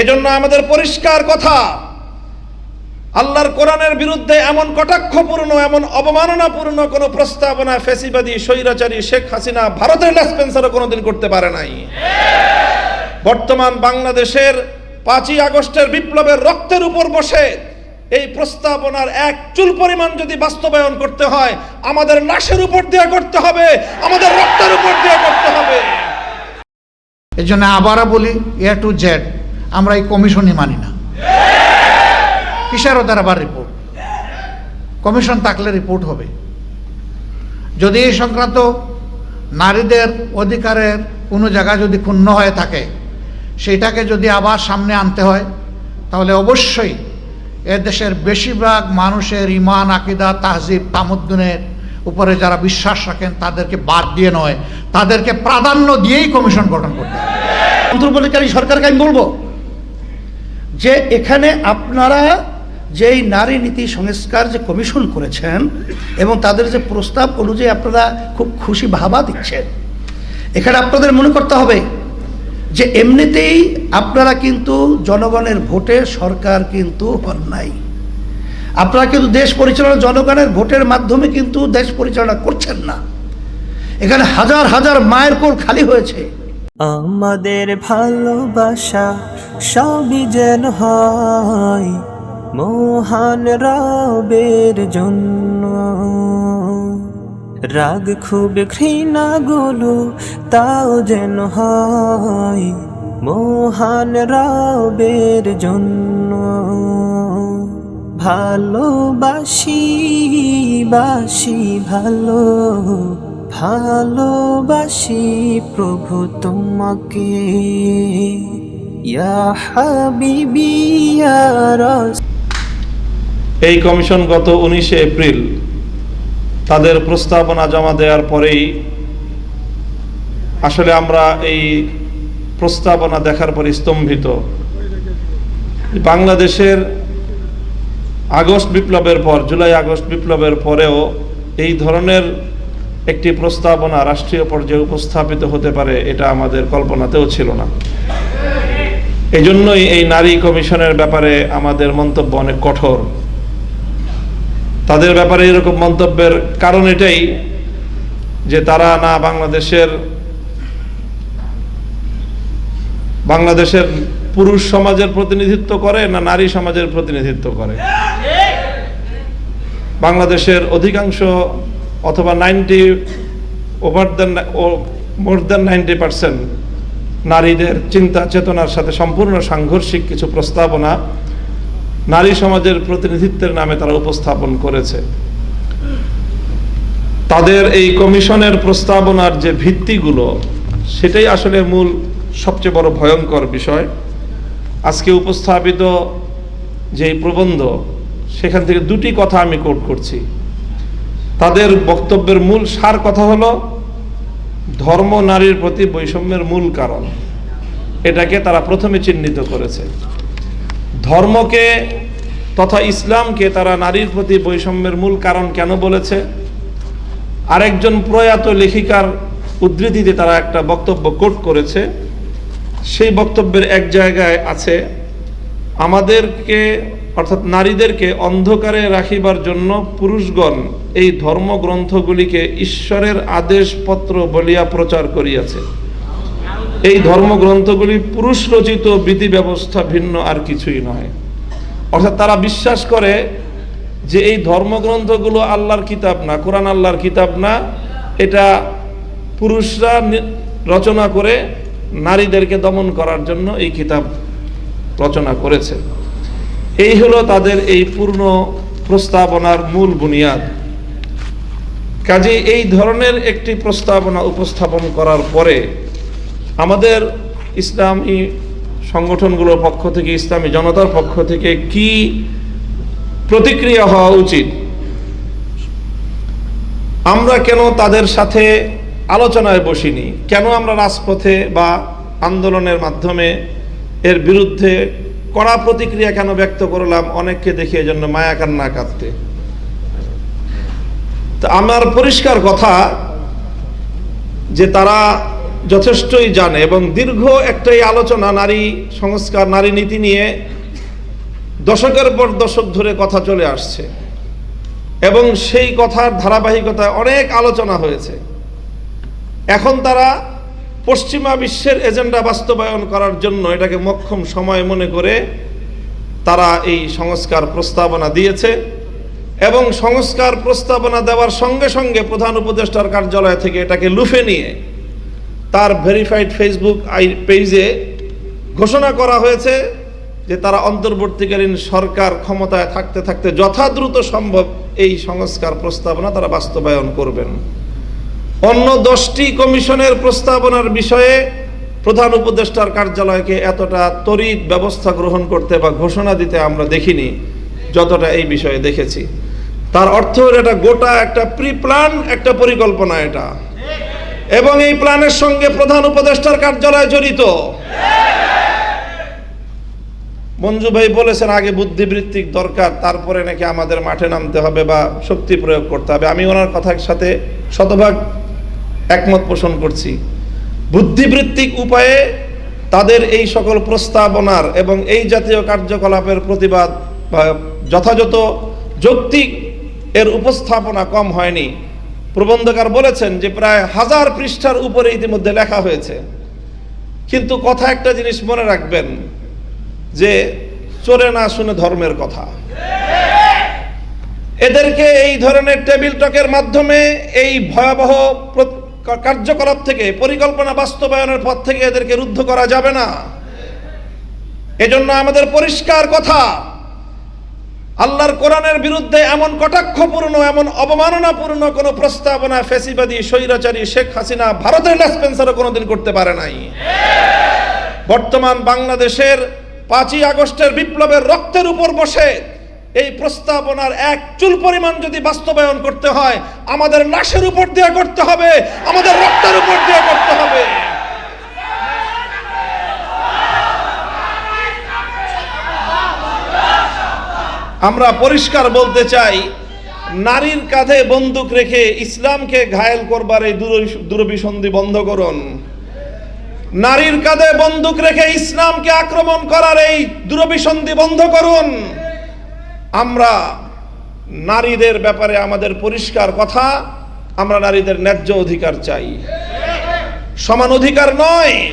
এজন্য আমাদের পরিষ্কার কথা। আল্লাহর কোরআনের বিরুদ্ধে এমন কটাক্ষপূর্ণ, এমন অবমাননাপূর্ণ কোনো প্রস্তাবনা ফেসিবাদী, স্বৈরাচারী শেখ হাসিনা ভারতের লেসপেন্সারও কোনোদিন করতে পারে নাই। বর্তমান বাংলাদেশের পাঁচই আগস্টের বিপ্লবের রক্তের উপর বসে এই প্রস্তাবনার এক চুল পরিমাণ যদি বাস্তবায়ন করতে হয়, আমাদের লাশের উপর দিয়ে করতে হবে, আমাদের রক্তের উপর দিয়ে করতে হবে। এই জন্য আবারও বলি এ টু জেড আমরা এই কমিশনই মানি না। কিসের ওদের আবার রিপোর্ট কমিশন থাকলে রিপোর্ট হবে। যদি এই সংক্রান্ত নারীদের অধিকারের কোনো জায়গা যদি ক্ষুণ্ণ হয়ে থাকে সেইটাকে যদি আবার সামনে আনতে হয়, তাহলে অবশ্যই এ দেশের বেশিরভাগ মানুষের ইমান আকিদা, তাহজিব, তামুদ্দিনের উপরে যারা বিশ্বাস রাখেন, তাদেরকে বাদ দিয়ে নয়। তাদেরকে প্রাধান্য দিয়েই কমিশন গঠন করতে হবে। সরকারকে আমি বলব যে এখানে আপনারা যেই নারী নীতি সংস্কার যে কমিশন করেছেন এবং তাদের যে প্রস্তাব অনুযায়ী আপনারা খুব খুশি ভাবা দিচ্ছেন। এখানে আপনাদের মনে করতে হবে যে এমনিতেই আপনারা কিন্তু জনগণের ভোটে সরকার কিন্তু হন নাই। আপনারা কিন্তু দেশ পরিচালনা জনগণের ভোটের মাধ্যমে কিন্তু দেশ পরিচালনা করছেন না। এখানে হাজার হাজার মায়ের কোল খালি হয়েছে। আমাদের ভালোবাসা সবই যেন হয় মহান রবের জন্য। রাগ খুব ঘৃণা গুলো তাও যেন হয় মহান রবের জন্য। ভালোবাসি, বাসি, ভালো, ভালোবাসি প্রভু তোমাকে। এই কমিশন গত উনিশে এপ্রিল তাদের প্রস্তাবনা জমা দেওয়ার পরেই আসলে আমরা এই প্রস্তাবনা দেখার পরে স্তম্ভিত। বাংলাদেশের আগস্ট বিপ্লবের পর, জুলাই আগস্ট বিপ্লবের পরেও এই ধরনের একটি প্রস্তাবনা রাষ্ট্রীয় পর্যায়ে উপস্থাপিত হতে পারে এটা আমাদের কল্পনাতেও ছিল না। এই জন্যই এই নারী কমিশনের ব্যাপারে আমাদের মন্তব্য অনেক কঠোর। তাদের ব্যাপারে এরকম মন্তব্যের কারণ এটাই যে তারা না বাংলাদেশের বাংলাদেশের পুরুষ সমাজের প্রতিনিধিত্ব করে না নারী সমাজের প্রতিনিধিত্ব করে। বাংলাদেশের অধিকাংশ অথবা ninety over than more than ninety percent নারীদের চিন্তা চেতনার সাথে সম্পূর্ণ সাংঘর্ষিক কিছু প্রস্তাবনা নারী সমাজের প্রতিনিধিত্বের নামে তারা উপস্থাপন করেছে। তাদের এই কমিশনের প্রস্তাবনার যে ভিত্তিগুলো, সেটাই আসলে মূল সবচেয়ে বড় ভয়ঙ্কর বিষয়। আজকে উপস্থাপিত যে প্রবন্ধ, সেখান থেকে দুটি কথা আমি কোট করছি। তাদের বক্তব্যের মূল সার কথা হলো ধর্ম নারীর প্রতি বৈষম্যের মূল কারণ। এটাকে তারা প্রথমে চিহ্নিত করেছে। ধর্মকে তথা ইসলামকে তারা নারীর প্রতি বৈষম্যের মূল কারণ কেন বলেছে? আরেকজন প্রয়াত লেখিকার উদ্ধৃতিতে তারা একটা বক্তব্য কোট করেছে। সেই বক্তব্যের এক জায়গায় আছে, আমাদেরকে, অর্থাৎ নারীদেরকে অন্ধকারে রাখিবার জন্য পুরুষগণ এই ধর্মগ্রন্থগুলিকে ঈশ্বরের আদেশপত্র বলিয়া প্রচার করিয়াছে। এই ধর্মগ্রন্থগুলি পুরুষ রচিত বিধি ব্যবস্থা ভিন্ন আর কিছুই নয় অর্থাৎ তারা বিশ্বাস করে যে এই ধর্মগ্রন্থগুলো আল্লাহর কিতাব না, কোরআন আল্লাহর কিতাব না, এটা পুরুষরা রচনা করে নারীদেরকে দমন করার জন্য এই কিতাব রচনা করেছে। এই হলো তাদের এই পূর্ণ প্রস্তাবনার মূল বুনিয়াদ। কাজে এই ধরনের একটি প্রস্তাবনা উপস্থাপন করার পরে আমাদের ইসলামী সংগঠনগুলোর পক্ষ থেকে, ইসলামী জনতার পক্ষ থেকে কি প্রতিক্রিয়া হওয়া উচিত? আমরা কেন তাদের সাথে আলোচনায় বসিনি? কেন আমরা রাজপথে বা আন্দোলনের মাধ্যমে এর বিরুদ্ধে কড়া প্রতিক্রিয়া কেন ব্যক্ত করলাম? অনেককে দেখে এজন্য মায়া কান্না কাঁদতে। তো আমার পরিষ্কার কথা যে তারা যথেষ্টই জানে এবং দীর্ঘ একটাই আলোচনা, নারী সংস্কার, নারী নীতি নিয়ে দশকের পর দশক ধরে কথা চলে আসছে। এবং সেই কথার ধারাবাহিকতায় অনেক আলোচনা হয়েছে। এখন তারা পশ্চিমা বিশ্বের এজেন্ডা বাস্তবায়ন করার জন্য এটাকে মক্ষম সময় মনে করে তারা এই সংস্কার প্রস্তাবনা দিয়েছে। এবং সংস্কার প্রস্তাবনা দেওয়ার সঙ্গে সঙ্গে প্রধান উপদেষ্টার কার্যালয় থেকে এটাকে লুফে নিয়ে তার ভেরিফাইড ফেসবুক আই পেজে ঘোষণা করা হয়েছে যে তারা অন্তর্বর্তীকালীন সরকার ক্ষমতায় থাকতে থাকতে যথাদ্রুত সম্ভব এই সংস্কার প্রস্তাবনা তারা বাস্তবায়ন করবেন। অন্য দশটি কমিশনের প্রস্তাবনার বিষয়ে প্রধান উপদেষ্টার কার্যালয়কে এতটা তড়িৎ ব্যবস্থা গ্রহণ করতে বা ঘোষণা দিতে আমরা দেখিনি। যতটা এই বিষয়ে দেখেছি। তার অর্থ এটা গোটা একটা প্রি প্ল্যান একটা পরিকল্পনা এটা। এবং এই প্ল্যানের সঙ্গে প্রধান উপদেষ্টার কার্যালয় জড়িত। মঞ্জু ভাই বলেছেন, আগে বুদ্ধিবৃত্তিক দরকার, তারপরে নাকি আমাদের মাঠে নামতে হবে বা শক্তি প্রয়োগ করতে হবে। আমি ওনার কথার সাথে শতভাগ একমত পোষণ করছি। বুদ্ধিবৃত্তিক উপায়ে তাদের এই সকল প্রস্তাবনার এবং এই জাতীয় কার্যকলাপের প্রতিবাদ যথাযথ যৌক্তিক এর উপস্থাপনা কম হয়নি। প্রবন্ধকার বলেছেন যে প্রায় হাজার পৃষ্ঠার উপরে ইতিমধ্যে লেখা হয়েছে। কিন্তু কথা একটা জিনিস মনে রাখবেন, যে চোরে না শুনে ধর্মের কথা। এদেরকে এই ধরনের টেবিল টকের মাধ্যমে এই ভয়াবহ কার্যকলাপ থেকে, পরিকল্পনা বাস্তবায়নের পথ থেকে এদেরকে রুদ্ধ করা যাবে না। এজন্য আমাদের পরিষ্কার কথা আল্লাহর কোরআনের বিরুদ্ধে এমন কটাক্ষপূর্ণ, এমন অবমাননাপূর্ণ কোনো প্রস্তাবনা ফেসিবাদী, স্বৈরাচারী শেখ হাসিনা ভারতের লেসপেন্সারও কোনোদিন করতে পারে নাই। বর্তমান বাংলাদেশের পাঁচই আগস্টের বিপ্লবের রক্তের উপর বসে এই প্রস্তাবনার এক চুল পরিমাণ যদি বাস্তবায়ন করতে হয়, আমাদের লাশের উপর দিয়ে করতে হবে, আমাদের রক্তের উপর দিয়ে করতে হবে। আমরা পরিষ্কার বলতে চাই, নারীর কাঁধে বন্দুক রেখে ইসলামকে ঘায়েল করবার এই দূর- দূরভিসন্ধি বন্ধ করুন। নারীর কাঁধে বন্দুক রেখে ইসলামকে আক্রমণ করার এই দূরভিসন্ধি বন্ধ করুন। আমরা নারীদের ব্যাপারে আমাদের পরিষ্কার কথা, আমরা নারীদের ন্যায্য অধিকার চাই। সমান অধিকার নয়,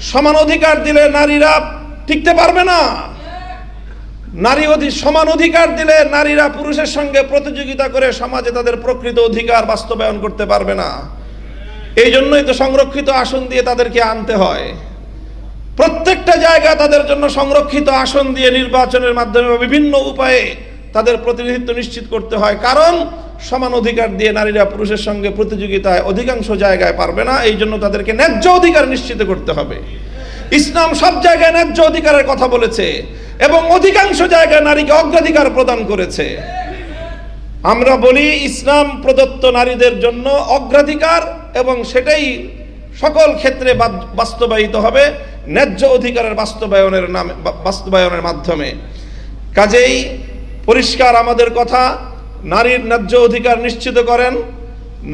সমান অধিকার দিলে নারীরা টিকতে পারবে না। নারী সমান অধিকার দিলে নারীরা পুরুষের সঙ্গে প্রতিযোগিতা করে সমাজে তাদের প্রকৃত অধিকার বাস্তবায়ন করতে পারবে না। এই জন্যই তো সংরক্ষিত আসন দিয়ে তাদেরকে আনতে হয়। প্রত্যেকটা জায়গা তাদের জন্য সংরক্ষিত আসন দিয়ে নির্বাচনের মাধ্যমে বিভিন্ন উপায়ে তাদের প্রতিনিধিত্ব নিশ্চিত করতে হয়। কারণ সমান অধিকার দিয়ে নারীরা পুরুষের সঙ্গে প্রতিযোগিতায় অধিকাংশ জায়গায় পারবে না। এই জন্য তাদেরকে ন্যায্য অধিকার নিশ্চিত করতে হবে। ইসলাম সব জায়গায় ন্যায্য অধিকারের কথা বলেছে এবং অধিকাংশ জায়গায় নারীকে অগ্রাধিকার প্রদান করেছে। আমরা বলি ইসলাম প্রদত্ত নারীদের জন্য অগ্রাধিকার এবং সেটাই সকল ক্ষেত্রে বাস্তবায়িত হবে ন্যায্য অধিকারের বাস্তবায়নের নামে বাস্তবায়নের মাধ্যমে। কাজেই পরিষ্কার আমাদের কথা, নারীর ন্যায্য অধিকার নিশ্চিত করেন,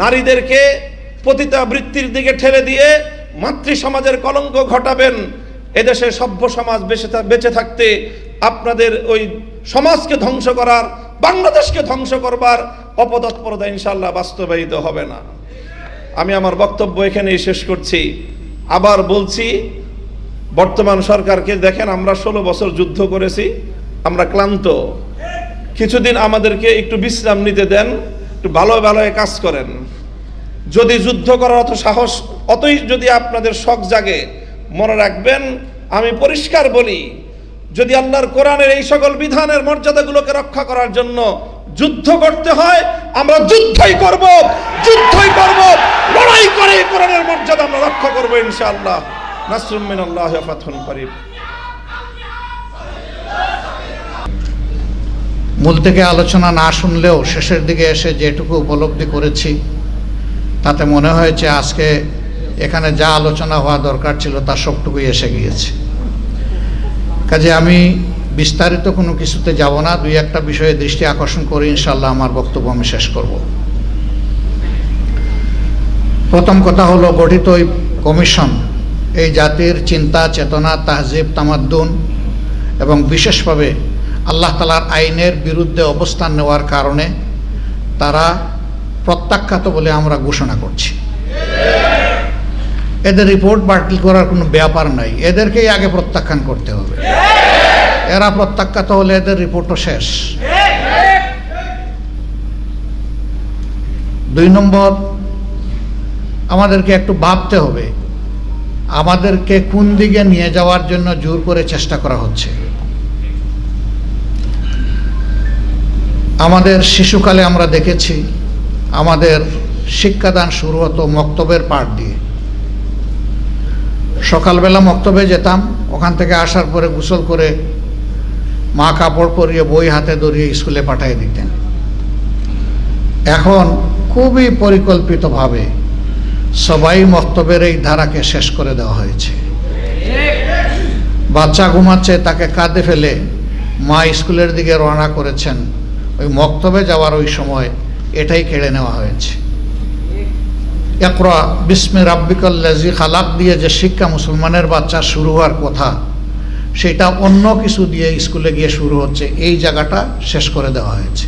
নারীদেরকে পতিতাবৃত্তির দিকে ঠেলে দিয়ে মাতৃ সমাজের কলঙ্ক ঘটাবেন, এদেশে সভ্য সমাজ বেঁচে বেঁচে থাকতে আপনাদের ওই সমাজকে ধ্বংস করার, বাংলাদেশকে ধ্বংস করবার অপতৎপরতা ইনশাল্লাহ বাস্তবায়িত হবে না। আমি আমার বক্তব্য এখানেই শেষ করছি। আবার বলছি, বর্তমান সরকারকে দেখেন আমরা ষোলো বছর যুদ্ধ করেছি, আমরা ক্লান্ত। কিছুদিন আমাদেরকে একটু বিশ্রাম নিতে দেন, একটু ভালো ভালো কাজ করেন। যদি যুদ্ধ করার অত সাহস, অতই যদি আপনাদের শখ জাগে, মনে রাখবেন, আমি পরিষ্কার বলি, যদি আল্লাহর কোরআনের এই সকল বিধানের মর্যাদাগুলোকে রক্ষা করার জন্য যুদ্ধ করতে হয়, আমরা যুদ্ধই করব যুদ্ধই করব, লড়াই করে কোরআনের মর্যাদা আমরা রক্ষা করব ইনশাআল্লাহ। নাসরুম মিনাল্লাহি ওয়া ফাতহুন করিব মূল থেকে আলোচনা না শুনলেও শেষের দিকে এসে যেটুকু উপলব্ধি করেছি তাতে মনে হয়েছে আজকে এখানে যা আলোচনা হওয়া দরকার ছিল তা সবটুকুই এসে গিয়েছে। কাজে আমি বিস্তারিত কোনো কিছুতে যাব না, দুই একটা বিষয়ে দৃষ্টি আকর্ষণ করে ইনশাল্লাহ আমার বক্তব্য আমি শেষ করব। প্রথম কথা হলো, গঠিত ওই কমিশন, এই জাতির চিন্তা, চেতনা, তাহজিব, তামাদ্দুন এবং বিশেষভাবে আল্লাহ তালার আইনের বিরুদ্ধে অবস্থান নেওয়ার কারণে তারা প্রত্যাখ্যাত বলে আমরা ঘোষণা করছি। এদের রিপোর্ট বাতিল করার কোনো ব্যাপার নাই। এদেরকেই আগে প্রত্যাখ্যান করতে হবে। এরা প্রত্যাখ্যাত হলে এদের রিপোর্টও শেষ। দুই নম্বর, আমাদেরকে একটু ভাবতে হবে। আমাদেরকে কোন দিকে নিয়ে যাওয়ার জন্য জোর করে চেষ্টা করা হচ্ছে? আমাদের শিশুকালে আমরা দেখেছি আমাদের শিক্ষাদান শুরু হতো মক্তবের পাঠ দিয়ে। সকালবেলা মক্তবে যেতাম, ওখান থেকে আসার পরে গোসল করে মা কাপড় পরিয়ে বই হাতে ধরিয়ে স্কুলে পাঠিয়ে দিতেন। এখন খুবই পরিকল্পিতভাবে সবাই মক্তবের এই ধারাকে শেষ করে দেওয়া হয়েছে। বাচ্চা ঘুমাচ্ছে, তাকে কাঁদে ফেলে মা স্কুলের দিকে রওনা করেছেন। ওই মক্তবে যাওয়ার ওই সময় এটাই কেড়ে নেওয়া হয়েছে। একরা বিস্মে রাব্বিকাল্লাজি খালাক দিয়ে যে শিক্ষা মুসলমানের বাচ্চা শুরু হওয়ার কথা, সেটা অন্য কিছু দিয়ে স্কুলে গিয়ে শুরু হচ্ছে, এই জায়গাটা শেষ করে দেওয়া হয়েছে।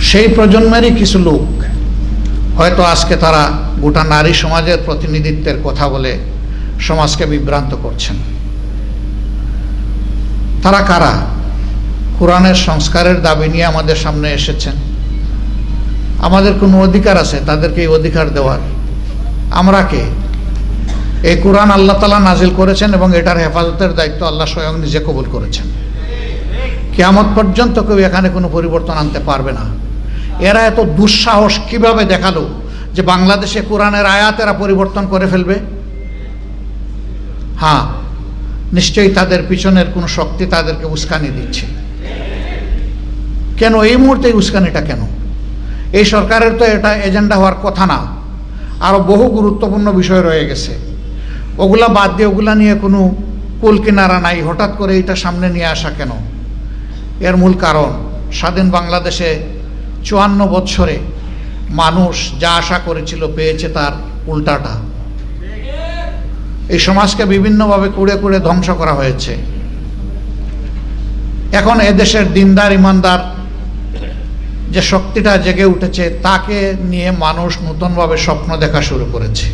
সেই প্রজন্মেরই কিছু লোক, হয়তো আজকে তারা গোটা নারী সমাজের প্রতিনিধিত্বের কথা বলে সমাজকে বিভ্রান্ত করছেন। তারা কারা? কোরআনের সংস্কারের দাবি নিয়ে আমাদের সামনে এসেছেন। আমাদের কোনো অধিকার আছে? তাদেরকে এই অধিকার দেওয়ার। আমরা কে? এই কোরআন আল্লাহ তালা নাজিল করেছেন এবং এটার হেফাজতের দায়িত্ব আল্লাহ স্বয়ং নিজে কবুল করেছেন। কেয়ামত পর্যন্ত কেউ এখানে কোনো পরিবর্তন আনতে পারবে না। এরা এত দুঃসাহস কীভাবে দেখাল যে বাংলাদেশে কোরআনের আয়াত এরা পরিবর্তন করে ফেলবে? হ্যাঁ নিশ্চয়ই তাদের পিছনের কোনো শক্তি তাদেরকে উস্কানি দিচ্ছে। কেন? এই মুহূর্তে উস্কানিটা কেন? এই সরকারের তো এটা এজেন্ডা হওয়ার কথা না। আরও বহু গুরুত্বপূর্ণ বিষয় রয়ে গেছে। ওগুলা বাদ দিয়ে ওগুলা নিয়ে কোনো কুল কিনারা নাই। হঠাৎ করে এটা সামনে নিয়ে আসা কেন? এর মূল কারণ, স্বাধীন বাংলাদেশে চুয়ান্ন বৎসরে মানুষ যা আশা করেছিল পেয়েছে তার উল্টাটা। এই সমাজকে বিভিন্নভাবে কুড়ে কুড়ে ধ্বংস করা হয়েছে। এখন এদেশের দিনদার, ইমানদার যে শক্তিটা জেগে উঠেছে, তাকে নিয়ে মানুষ নতুনভাবে স্বপ্ন দেখা শুরু করেছে।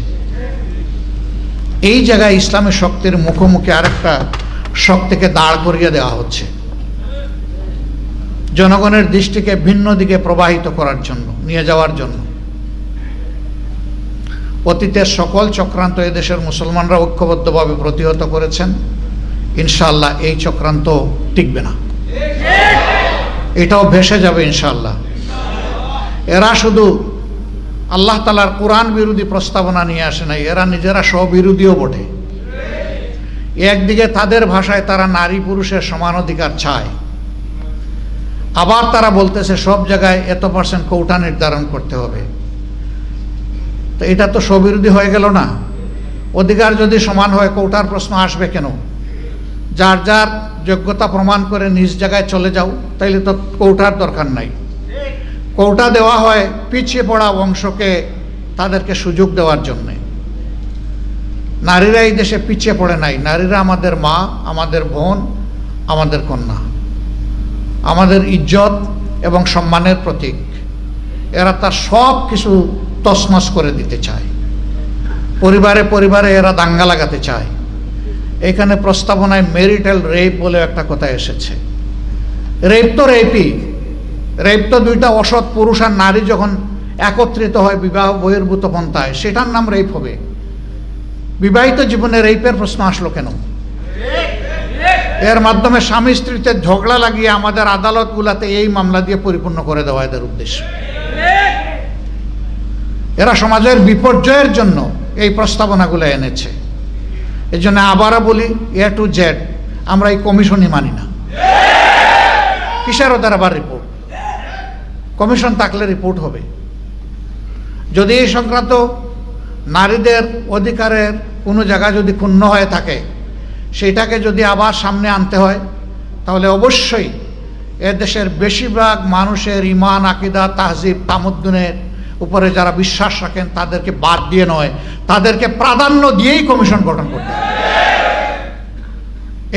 এই জায়গায় ইসলামের শক্তির মুখোমুখি আরেকটা শক্তিকে দাঁড় করিয়ে দেওয়া হচ্ছে। জনগণের দৃষ্টিকে ভিন্ন দিকে প্রবাহিত করার জন্য, নিয়ে যাওয়ার জন্য। অতীতের সকল চক্রান্ত এদেশের মুসলমানরা ঐক্যবদ্ধভাবে প্রতিহত করেছেন। ইনশাল্লাহ এই চক্রান্ত টিকবে না। এটাও ভেসে যাবে ইনশাআল্লাহ। এরা শুধু আল্লাহ তালার কোরআন বিরোধী প্রস্তাবনা নিয়ে আসে নাই, এরা নিজেরা স্ববিরোধীও বটে। একদিকে তাদের ভাষায় তারা নারী পুরুষের সমান অধিকার চায়, আবার তারা বলতেছে সব জায়গায় এত পার্সেন্ট কৌটা নির্ধারণ করতে হবে। তো এটা তো স্ববিরোধী হয়ে গেল না? অধিকার যদি সমান হয়, কৌটার প্রশ্ন আসবে কেন? যার যার যোগ্যতা প্রমাণ করে নিজ জায়গায় চলে যাও, তাইলে তো কৌটার দরকার নাই। কৌটা দেওয়া হয়, পিছিয়ে পড়া বংশকে তাদেরকে সুযোগ দেওয়ার জন্যে। নারীরা এই দেশে পিছিয়ে পড়ে নাই। নারীরা আমাদের মা, আমাদের বোন, আমাদের কন্যা। আমাদের ইজ্জত এবং সম্মানের প্রতীক। এরা তার সব কিছু তছনছ করে দিতে চায়। পরিবারে পরিবারে এরা দাঙ্গা লাগাতে চায়। এখানে প্রস্তাবনায় মেরিটাল রেপ বলে একটা কথা এসেছে। রেপ তো রেপই। রেপ তো দুইটা অসৎ পুরুষ আর নারী যখন একত্রিত হয়, বিবাহ বহির্ভূত পন্থায়, সেটার নাম রেপ হবে। বিবাহিত জীবনে রেপের প্রশ্ন আসলো কেন? এর মাধ্যমে স্বামী স্ত্রীতে ঝগড়া লাগিয়ে আমাদের আদালতগুলাতে এই মামলা দিয়ে পরিপূর্ণ করে দেওয়া এদের উদ্দেশ্য। এরা সমাজের বিপর্যয়ের জন্য এই প্রস্তাবনাগুলো এনেছে। এই জন্য আবারও বলি এ টু জেড আমরা এই কমিশনই মানি না। কিসের ওদের আবার রিপোর্ট কমিশন থাকলে রিপোর্ট হবে। যদি এই সংক্রান্ত নারীদের অধিকারের কোনো জায়গা যদি ক্ষুণ্ণ হয়ে থাকে, সেটাকে যদি আবার সামনে আনতে হয়, তাহলে অবশ্যই এ দেশের বেশিরভাগ মানুষের ইমান আকিদা, তাহজিব, তামুদ্দিনের উপরে যারা বিশ্বাস রাখেন, তাদেরকে বাদ দিয়ে নয়, তাদেরকে প্রাধান্য দিয়েই কমিশন গঠন করতে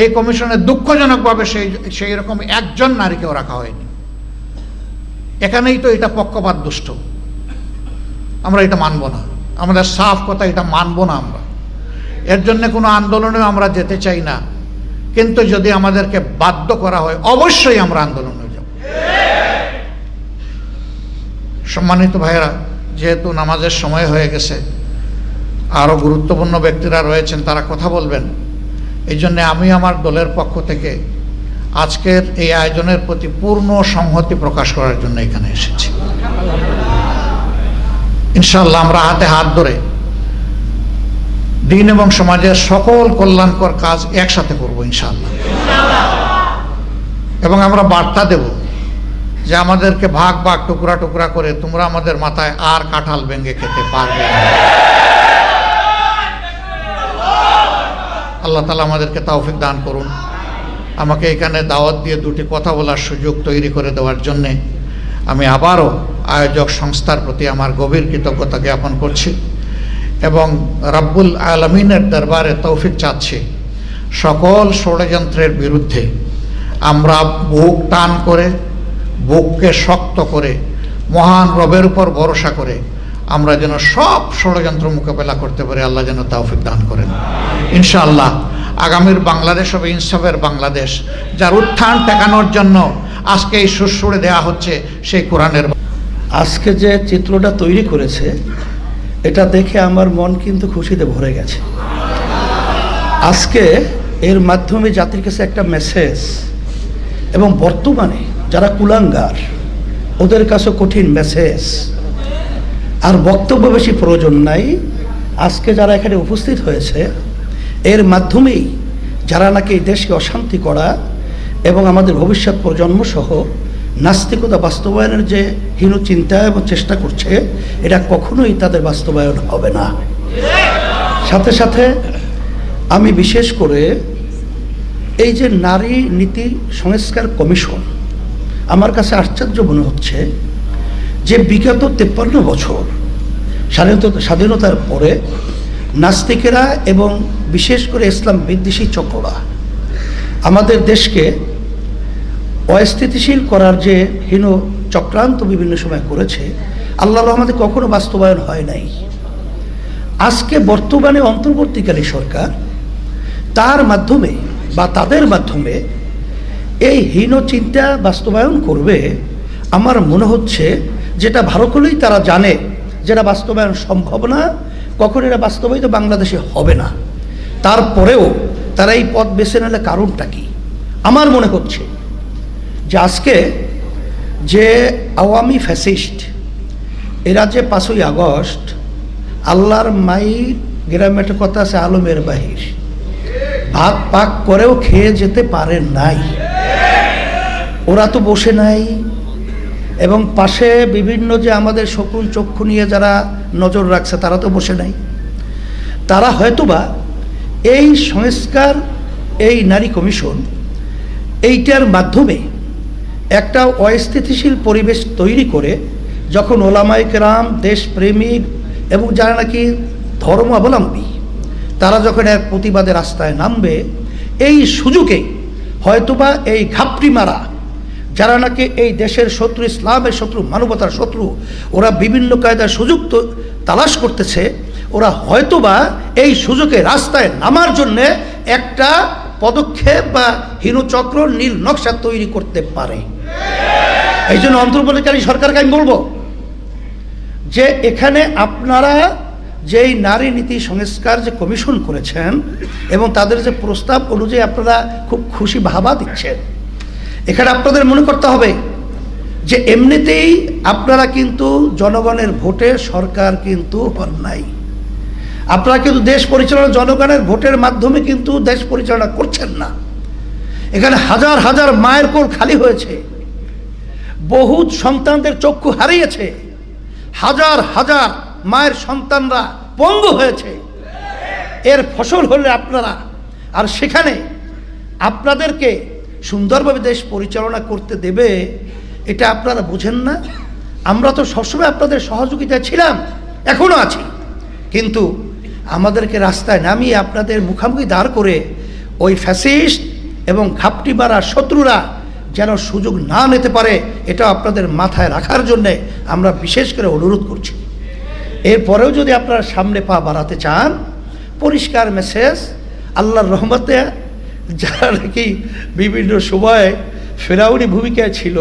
এই কমিশনে দুঃখজনকভাবে সেই সেই রকম একজন নারীকেও রাখা হয়নি। এখানেই তো এটা পক্ষপাত দুষ্ট। আমরা এটা মানব না। আমাদের সাফ কথা এটা মানব না আমরা। এর জন্য কোনো আন্দোলনেও আমরা যেতে চাই না। কিন্তু যদি আমাদেরকে বাধ্য করা হয়, অবশ্যই আমরা আন্দোলনে যাব। সম্মানিত ভাইয়েরা, যেহেতু নামাজের সময় হয়ে গেছে আরও গুরুত্বপূর্ণ ব্যক্তিরা রয়েছেন, তারা কথা বলবেন। এই জন্য আমি আমার দলের পক্ষ থেকে আজকের এই আয়োজনের প্রতি পূর্ণ সংহতি প্রকাশ করার জন্য এখানে এসেছি। ইনশাল্লাহ আমরা হাতে হাত ধরে দিন এবং সমাজের সকল কল্যাণকর কাজ একসাথে করব ইনশাল্লাহ এবং আমরা বার্তা দেব যে আমাদেরকে ভাগ ভাগ টুকরা টুকরা করে তোমরা আমাদের মাথায় আর কাঁঠাল ভেঙে খেতে পারবে আল্লাহ তালা আমাদেরকে তৌফিক দান করুন। আমাকে এখানে দাওয়াত দিয়ে দুটি কথা বলার সুযোগ তৈরি করে দেওয়ার জন্যে আমি আবারও আয়োজক সংস্থার প্রতি আমার গভীর কৃতজ্ঞতা জ্ঞাপন করছি এবং রাব্বুল আলমিনের দরবারে তৌফিক চাচ্ছি। সকল ষড়যন্ত্রের বিরুদ্ধে আমরা বুক টান করে, বুককে শক্ত করে, মহান রবের উপর ভরসা করে আমরা যেন সব ষড়যন্ত্র মোকাবেলা করতে পারি, আল্লাহ যেন তৌফিক দান করেন। ইনশাআল্লাহ আগামীর বাংলাদেশ হবে ইনসাফের বাংলাদেশ, যার উত্থান ঠেকানোর জন্য আজকে এই সুরসুরে দেওয়া হচ্ছে সেই কোরআনের আজকে যে চিত্রটা তৈরি করেছে, এটা দেখে আমার মন কিন্তু খুশিতে ভরে গেছে। আজকে এর মাধ্যমে জাতির কাছে একটা মেসেজ এবং বর্তমানে যারা কুলাঙ্গার, ওদের কাছে কঠিন মেসেজ আর বক্তব্য বেশি প্রয়োজন নাই। আজকে যারা এখানে উপস্থিত হয়েছে এর মাধ্যমেই যারা নাকি দেশকে অশান্তি করা এবং আমাদের ভবিষ্যৎ প্রজন্ম সহ নাস্তিকতা বাস্তবায়নের যে হীন চিন্তা এবং চেষ্টা করছে, এটা কখনোই তাদের বাস্তবায়ন হবে না। সাথে সাথে আমি বিশেষ করে এই যে নারী নীতি সংস্কার কমিশন, আমার কাছে আশ্চর্য মনে হচ্ছে যে বিগত তেপ্পান্ন বছর স্বাধীনতা স্বাধীনতার পরে নাস্তিকেরা এবং বিশেষ করে ইসলাম বিদ্বেষী চক্ররা। আমাদের দেশকে অস্থিতিশীল করার যে হীন চক্রান্ত বিভিন্ন সময় করেছে, আল্লাহ রহমতে কখনো বাস্তবায়ন হয় নাই। আজকে বর্তমানে অন্তর্বর্তীকালী সরকার তার মাধ্যমে বা তাদের মাধ্যমে এই হীন চিন্তা বাস্তবায়ন করবে। আমার মনে হচ্ছে যেটা ভালো করেই তারা জানে, যেটা বাস্তবায়ন সম্ভব না কখন এটা বাস্তবায়িত বাংলাদেশে হবে না। তারপরেও তারা এই পথ বেছে নিলে কারণটা কি? আমার মনে হচ্ছে যে আজকে যে আওয়ামী ফ্যাসিস্ট, এরা যে পাঁচই আগস্ট আল্লাহর মাই গ্রামে একটা কথা আছে, আলমের বাহির। ভাত পাক করেও খেয়ে যেতে পারে নাই। ওরা তো বসে নাই। এবং পাশে বিভিন্ন যে আমাদের শকুন চক্ষু নিয়ে যারা নজর রাখছে, তারা তো বসে নাই। তারা হয়তোবা এই সংস্কার, এই নারী কমিশন এইটার মাধ্যমে একটা অস্থিতিশীল পরিবেশ তৈরি করে যখন ওলামাই কেরাম, দেশপ্রেমিক এবং যারা নাকি ধর্মাবলম্বী তারা যখন এক প্রতিবাদের রাস্তায় নামবে, এই সুযোগে হয়তোবা এই ঘাপটি মারা যারা নাকি এই দেশের শত্রু, ইসলামের শত্রু, মানবতার শত্রু, ওরা বিভিন্ন কায়দার সুযোগ তো তালাশ করতেছে, ওরা হয়তোবা এই সুযোগে রাস্তায় নামার জন্যে একটা পদক্ষেপ বা হীনচক্র, নীল নকশা তৈরি করতে পারে। এই জন্য অন্তর্বর্তীকালী সরকারকে আমি বলব যে এখানে আপনারা যেই নারী নীতি সংস্কার যে কমিশন করেছেন এবং তাদের যে প্রস্তাব অনুযায়ী আপনারা খুব খুশি ভাবা দিচ্ছেন। এখানে আপনাদের মনে করতে হবে যে এমনিতেই আপনারা কিন্তু জনগণের ভোটে সরকার কিন্তু হন নাই। আপনারা কিন্তু দেশ পরিচালনা জনগণের ভোটের মাধ্যমে কিন্তু দেশ পরিচালনা করছেন না। এখানে হাজার হাজার মায়ের কোল খালি হয়েছে। বহু সন্তানদের চক্ষু হারিয়েছে। হাজার হাজার মায়ের সন্তানরা পঙ্গু হয়েছে। এর ফসল হলে আপনারা, আর সেখানে আপনাদেরকে সুন্দরভাবে দেশ পরিচালনা করতে দেবে, এটা আপনারা বুঝেন না। আমরা তো সবসময় আপনাদের সহযোগিতায় ছিলাম এখনও আছি। কিন্তু আমাদেরকে রাস্তায় নামিয়ে আপনাদের মুখামুখি দাঁড় করে ওই ফ্যাসিস্ট এবং ঘাপটি মারা শত্রুরা যেন সুযোগ না নিতে পারে এটা আপনাদের মাথায় রাখার জন্যে আমরা বিশেষ করে অনুরোধ করছি। এরপরেও যদি আপনারা সামনে পা বাড়াতে চান, পরিষ্কার মেসেজ, আল্লাহর রহমতে যারা নাকি বিভিন্ন সময়ে ফেরাউনি ভূমিকায় ছিল,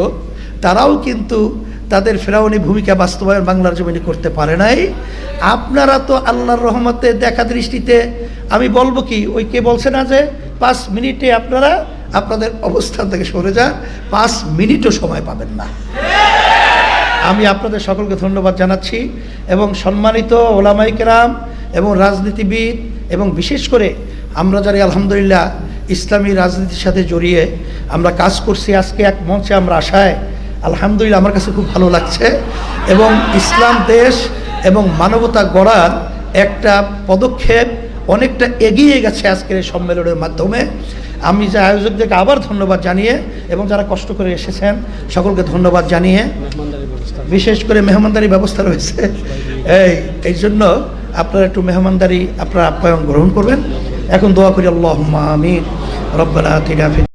তারাও কিন্তু তাদের ফেরাউনি ভূমিকা বাস্তবায়ন বাংলার জমিনে করতে পারে নাই। আপনারা তো আল্লাহর রহমতে দেখা দৃষ্টিতে, আমি বলব কি, ওই কে বলছে না যে, পাঁচ মিনিটে আপনারা আপনাদের অবস্থান থেকে সরে যান, পাঁচ মিনিটও সময় পাবেন না। আমি আপনাদের সকলকে ধন্যবাদ জানাচ্ছি এবং সম্মানিত ওলামাই কেরাম এবং রাজনীতিবিদ এবং বিশেষ করে আমরা যারা আলহামদুলিল্লাহ ইসলামী রাজনীতির সাথে জড়িয়ে আমরা কাজ করছি আজকে এক মঞ্চে আমরা আশায়। আলহামদুলিল্লাহ আমার কাছে খুব ভালো লাগছে। এবং ইসলাম দেশ এবং মানবতা গড়ার একটা পদক্ষেপ অনেকটা এগিয়ে গেছে আজকের এই সম্মেলনের মাধ্যমে। আমি যে আয়োজকদেরকে আবার ধন্যবাদ জানিয়ে এবং যারা কষ্ট করে এসেছেন, সকলকে ধন্যবাদ জানিয়ে। বিশেষ করে মেহমানদারি ব্যবস্থা রয়েছে। এই এই জন্য আপনারা একটু মেহমানদারি, আপনারা আপ্যায়ন গ্রহণ করবেন। এখন দোয়া করি আল্লাহ আমিন রব্বানা আতিনা ফিদ